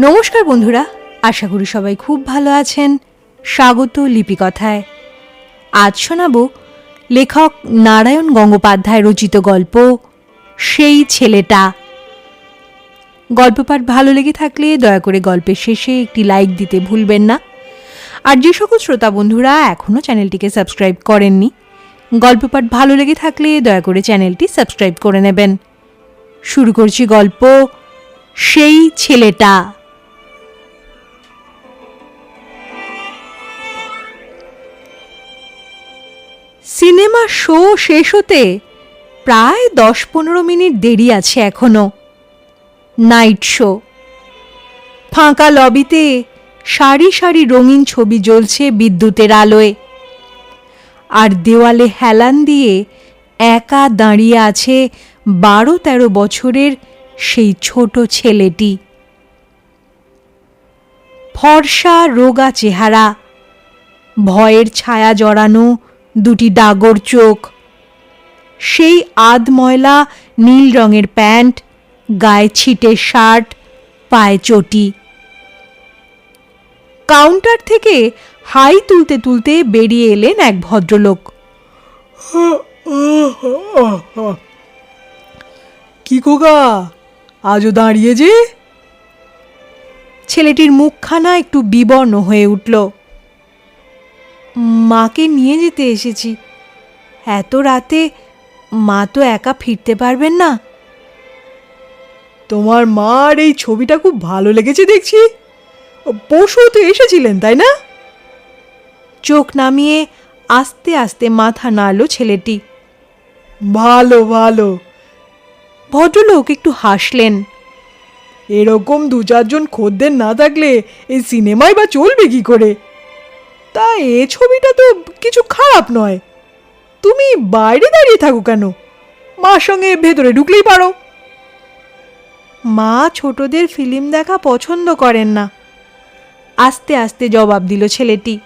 নমস্কার বন্ধুরা, আশা করি সবাই খুব ভালো আছেন। স্বাগত লিপিকথায়। আজ শোনাব লেখক নারায়ণ গঙ্গোপাধ্যায় রচিত গল্প, সেই ছেলেটা। গল্প পাঠ ভালো লেগে থাকলে দয়া করে গল্পের শেষে একটি লাইক দিতে ভুলবেন না। আর যে সকল শ্রোতা বন্ধুরা এখনও চ্যানেলটিকে সাবস্ক্রাইব করেননি গল্প পাঠ ভালো লেগে থাকলে দয়া করে চ্যানেলটি সাবস্ক্রাইব করে নেবেন। শুরু করছি গল্প, সেই ছেলেটা। সিনেমা শো শেষ হতে প্রায় দশ পনেরো মিনিট দেরি আছে এখনও। Night show. ফাঁকা লবিতে সারি সারি রঙিন ছবি জ্বলছে বিদ্যুতের আলোয়। আর দেওয়ালে হেলান দিয়ে একা দাঁড়িয়ে আছে বারো তেরো বছরের সেই ছোট ছেলেটি। ফর্সা, রোগা চেহারা। ভয়ের ছায়া জড়ানো দুটি ডাগর চোখ। সেই আধময়লা নীল রঙের প্যান্ট গায়ে ছিটে শার্ট পায়ে চটি। কাউন্টার থেকে হাই তুলতে তুলতে বেরিয়ে এলেন এক ভদ্রলোক। কি কোগা আজও দাঁড়িয়ে যে? ছেলেটির মুখখানা একটু বিবর্ণ হয়ে উঠল। মাকে নিয়ে যেতে এসেছি। এত রাতে মা তো একা ফিরতে পারবেন না। তোমার মার এই ছবিটা খুব ভালো লেগেছে দেখছি। পশু তো এসেছিলেন তাই না? চোখ নামিয়ে আস্তে আস্তে মাথা নাড়ল ছেলেটি। ভালো ভালো। ভদ্রলোক একটু হাসলেন। এরকম দু চারজন খদ্দের না থাকলে এই সিনেমায় বা চলবে কি করে? তা এ ছবিটা তো কিছু খারাপ নয়। তুমি বাইরে দাঁড়িয়ে থাকো কেন? মার সঙ্গে ভেতরে ঢুকলেই পারো। মা ছোটদের ফিল্ম দেখা পছন্দ করেন না। আস্তে আস্তে জবাব দিল ছেলেটি।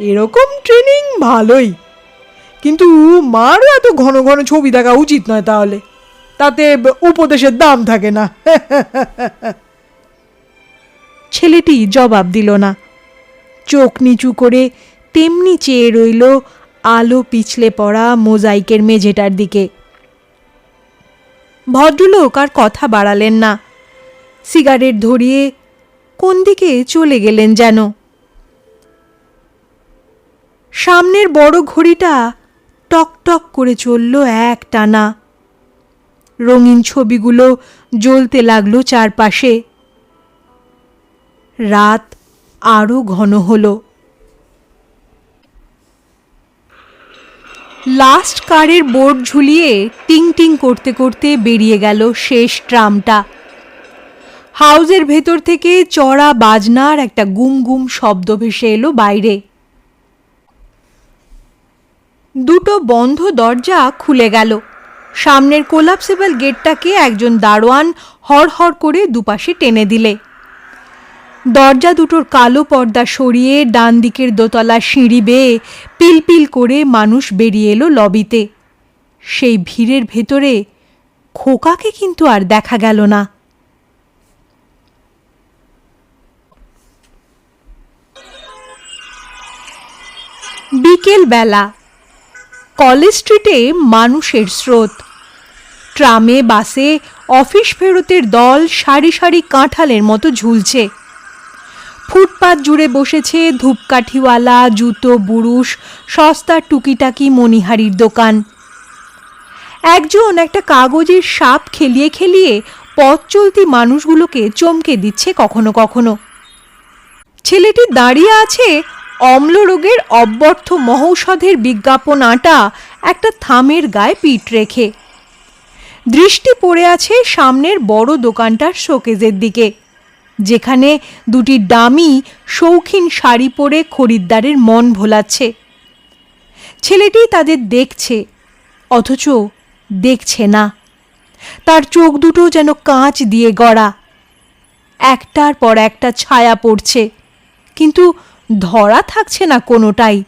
এরকম ট্রেনিং ভালোই। কিন্তু মারও এত ঘন ঘন ছবি দেখা উচিত নয় তাহলে। তাতে উপদেশের দাম থাকে না। ছেলেটি জবাব দিল না। চোখ নিচু করে তেমনি চেয়ে রইল আলো পিছলে পড়া মোজাইকের মেঝেটার দিকে। ভদ্রলোক আর কথা বাড়ালেন না। সিগারেট ধরিয়ে কোন দিকে চলে গেলেন যেন? সামনের বড় ঘড়িটা টক টক করে চলল এক টানা। রঙিন ছবিগুলো জ্বলতে লাগল চারপাশে। রাত আরও ঘন হল। লাস্ট কারের বোর্ড ঝুলিয়ে টিং টিং করতে করতে বেরিয়ে গেল শেষ ট্রামটা। হাউজের ভেতর থেকে চড়া বাজনার একটা গুম গুম শব্দ ভেসে এলো বাইরে। দুটো বন্ধ দরজা খুলে গেল। সামনের কোলাপসেবল গেটটাকে একজন দারোয়ান হড়হড় করে দুপাশে টেনে দিলে। দরজা দুটোর কালো পর্দা সরিয়ে ডান দিকের দোতলা সিঁড়ি বেয়ে পিলপিল করে মানুষ বেরিয়ে এলো লবিতে। সেই ভিড়ের ভেতরে খোকাকে কিন্তু আর দেখা গেল না। বিকেল বেলা কলেজ স্ট্রিটে মানুষের স্রোত। ট্রামে, বাসে, অফিস ফেরতের দল সারি সারি কাঁঠালের মতো ঝুলছে। ফুটপাত জুড়ে বসেছে ধূপকাঠিওয়ালা, জুতো বুরুষ সস্তা টুকিটাকি মণিহারির দোকান। একজন একটা কাগজের সাপ খেলিয়ে খেলিয়ে পথ চলতি মানুষগুলোকে চমকে দিচ্ছে কখনো কখনো। ছেলেটি দাঁড়িয়ে আছে অম্ল রোগের অব্যর্থ মহৌষধের বিজ্ঞাপন আটা একটা থামের গায়ে পিঠ রেখে। দৃষ্টি পড়ে আছে সামনের বড় দোকানটার শোকেজের দিকে। যেখানে দুটি ডামি শৌখিন শাড়ি পরে খরিদ্দারের মন ভোলাচ্ছে। ছেলেটি তাদের দেখছে, অথচ দেখছে না। তার চোখ দুটো যেন কাঁচ দিয়ে গড়া। একটার পর একটা ছায়া পড়ছে, কিন্তু ধরা থাকছে না কোনোটাই।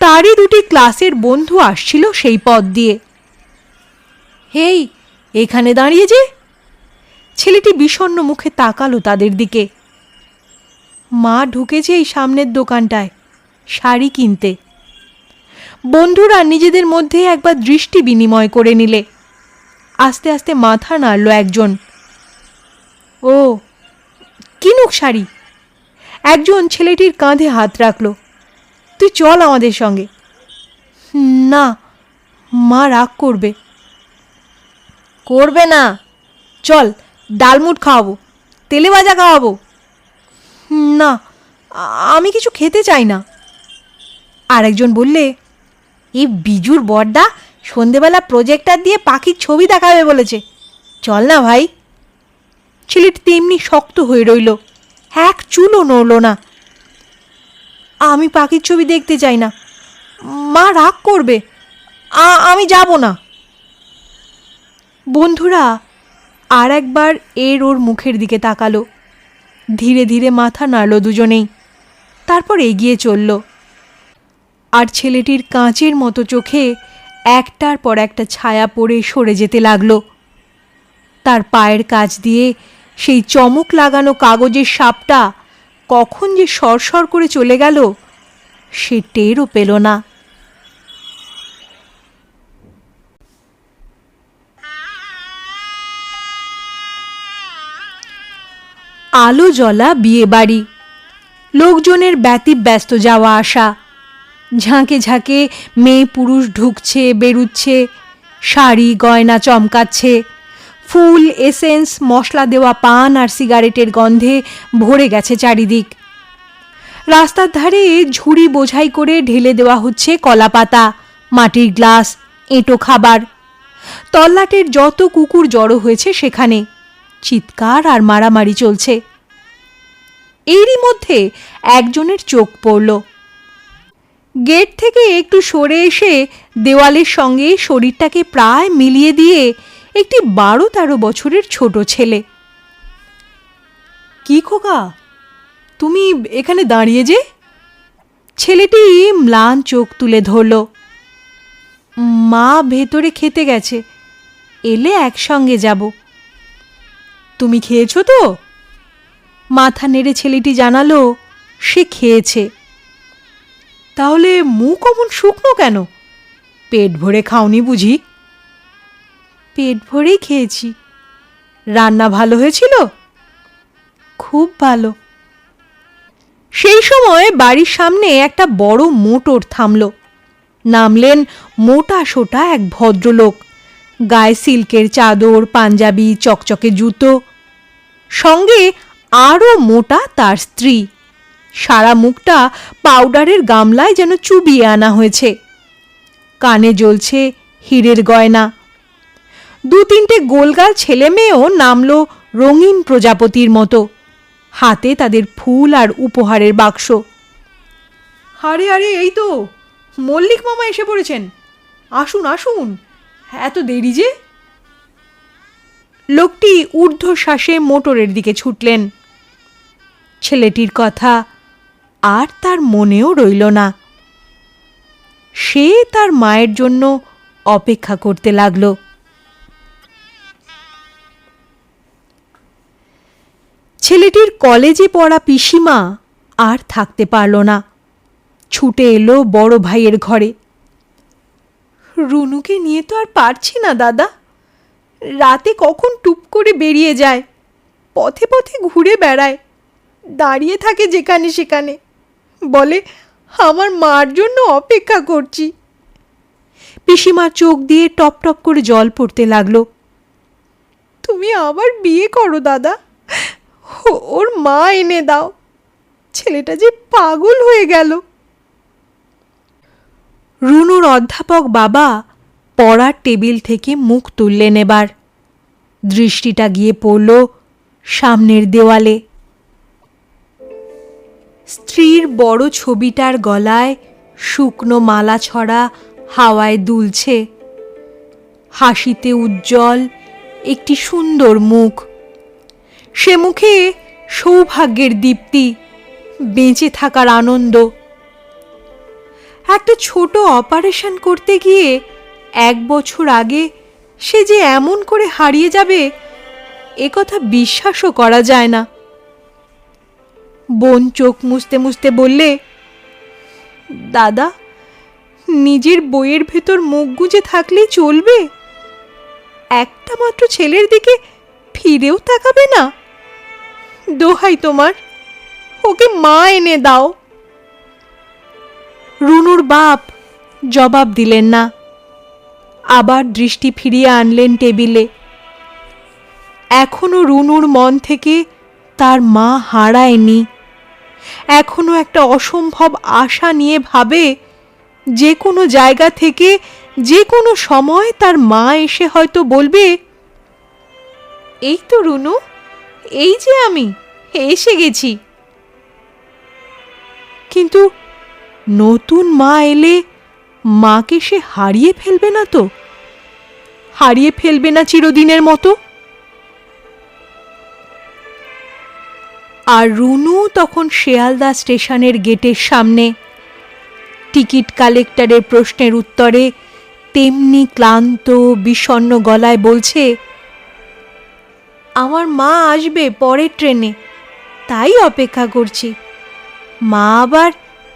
তারই দুটি ক্লাসের বন্ধু আসছিল সেই পথ দিয়ে। হেই, এখানে দাঁড়িয়ে যে! ছেলেটি বিষণ্ণ মুখে তাকালো তাদের দিকে। মা ঢুকেছে এই সামনের দোকানটায়, শাড়ি কিনতে। বন্ধুরা নিজেদের মধ্যে একবার দৃষ্টি বিনিময় করে নিলে। আস্তে আস্তে মাথা নাড়ল একজন। ও, কিনুক শাড়ি। একজন ছেলেটির কাঁধে হাত রাখল। তুই চল আমাদের সঙ্গে। না, মা রাগ করবে। করবে না। চল। ডালমুট খাওয়াবো, তেলে ভাজা খাওয়াবো। না, আমি কিছু খেতে চাই না। আরেকজন বললে এই বিজুর বড়দা সন্ধেবেলা প্রজেক্টর দিয়ে পাখির ছবি দেখাবে বলেছে। চল না ভাই। ছেলেটি তেমনি শক্ত হয়ে রইল, এক চুলও নড়ল না। আমি পাখির ছবি দেখতে চাই না। মা রাগ করবে। আমি যাব না। বন্ধুরা আর একবার এর ওর মুখের দিকে তাকালো। ধীরে ধীরে মাথা নাড়ল দুজনেই। তারপর এগিয়ে চলল। আর ছেলেটির কাঁচের মতো চোখে একটার পর একটা ছায়া পড়ে সরে যেতে লাগল। তার পায়ের কাছ দিয়ে সেই চমক লাগানো কাগজের সাপটা কখন যে সরসর করে চলে গেল, সে টেরও পেল না। আলো জ্বলা বিয়ে বাড়ি। লোকজনের ব্যতিব্যস্ত যাওয়া আসা। ঝাঁকে ঝাঁকে মেয়ে পুরুষ ঢুকছে, বেরুচ্ছে। শাড়ি, গয়না চমকাচ্ছে। ফুল, এসেন্স, মশলা দেওয়া পান আর সিগারেটের গন্ধে ভরে গেছে চারিদিক। রাস্তার ধারে ঝুড়ি বোঝাই করে ঢেলে দেওয়া হচ্ছে কলাপাতা, মাটির গ্লাস, এঁটো খাবার। তল্লাটের যত কুকুর জড়ো হয়েছে সেখানে। চিৎকার আর মারামারি চলছে। এরই মধ্যে একজনের চোখ পড়ল। গেট থেকে একটু সরে এসে দেওয়ালের সঙ্গে শরীরটাকে প্রায় মিলিয়ে দিয়ে একটি বারো তেরো বছরের ছোট ছেলে। কি খোকা? তুমি এখানে দাঁড়িয়ে যে? ছেলেটি ম্লান চোখ তুলে ধরল। মা ভেতরে খেতে গেছে, এলে একসঙ্গে যাব। তুমি খেয়েছো তো? মাথা নেড়ে ছেলেটি জানালো, সে খেয়েছে। তাহলে মুখ অমন শুকনো কেন? পেট ভরে খাওনি বুঝি? পেট ভরেই খেয়েছি। রান্না ভালো হয়েছিল? খুব ভালো। সেই সময় বাড়ির সামনে একটা বড় মোটর থামল। নামলেন মোটা সোটা এক ভদ্রলোক। গায়ে সিল্কের চাদর, পাঞ্জাবি, চকচকে জুতো, সঙ্গে আরও মোটা তার স্ত্রী। সারা মুখটা পাউডারের গামলায় যেন চুবিয়ে আনা হয়েছে। কানে জ্বলছে হীরের গয়না। দু তিনটে গোলগাল ছেলে মেয়েও নামল রঙিন প্রজাপতির মতো। হাতে তাদের ফুল আর উপহারের বাক্স। আরে আরে এই তো। মল্লিক মামা এসে পড়েছেন। আসুন আসুন। এত দেরি যে? লোকটি ঊর্ধ্বশ্বাসে মোটরের দিকে ছুটলেন। ছেলেটির কথা আর তার মনেও রইল না। সে তার মায়ের জন্য অপেক্ষা করতে লাগল। ছেলেটির কলেজে পড়া পিসিমা আর থাকতে পারল না। ছুটে এলো বড় ভাইয়ের ঘরে। রুনুকে নিয়ে তো আর পারছি না, দাদা। রাতে কখন টুপ করে বেরিয়ে যায়, পথে পথে ঘুরে বেড়ায়, দাঁড়িয়ে থাকে যেখানে সেখানে। বলে, আমার মার জন্য অপেক্ষা করছি। পিসিমার চোখ দিয়ে টপ টপ করে জল পড়তে লাগল। তুমি আবার বিয়ে করো, দাদা। ওর মা এনে দাও। ছেলেটা যে পাগল হয়ে গেল। রুনুর অধ্যাপক বাবা পড়ার টেবিল থেকে মুখ তুললেন এবার। দৃষ্টিটা গিয়ে পড়ল সামনের দেওয়ালে। স্ত্রীর বড় ছবিটার গলায় শুকনো মালা ছড়া হাওয়ায় দুলছে। হাসিতে উজ্জ্বল একটি সুন্দর মুখ। সে মুখে সৌভাগ্যের দীপ্তি, বেঁচে থাকার আনন্দ। একটা ছোট অপারেশন করতে গিয়ে এক বছর আগে সে যে এমন করে হারিয়ে যাবে, এ কথা বিশ্বাসও করা যায় না। বোন চোখ মুছতে মুছতে বললে, দাদা, নিজের বইয়ের ভেতর মুখ গুজে থাকলেই চলবে। একটা মাত্র ছেলের দিকে ফিরেও তাকাবে না। দোহাই তোমার, ওকে মা এনে দাও। রুনুর বাপ জবাব দিলেন না। আবার দৃষ্টি ফিরিয়ে আনলেন টেবিলে। এখনও রুনুর মন থেকে তার মা হারায়নি। এখনও একটা অসম্ভব আশা নিয়ে ভাবে যে কোনো জায়গা থেকে, যে কোনো সময় তার মা এসে হয়তো বলবে, এই তো রুনু, এই যে আমি, এসে গেছি। কিন্তু নতুন মা এলে মাকে সে হারিয়ে ফেলবে না তো? হারিয়ে ফেলবে না চিরদিনের মতো? আর রুনু তখন শেয়ালদা স্টেশনের গেটের সামনে, টিকিট কালেক্টরের প্রশ্নের উত্তরে তেমনি ক্লান্ত, বিষণ্ণ গলায় বলছে, আমার মা আসবে পরের ট্রেনে, তাই অপেক্ষা করছি। মা আবার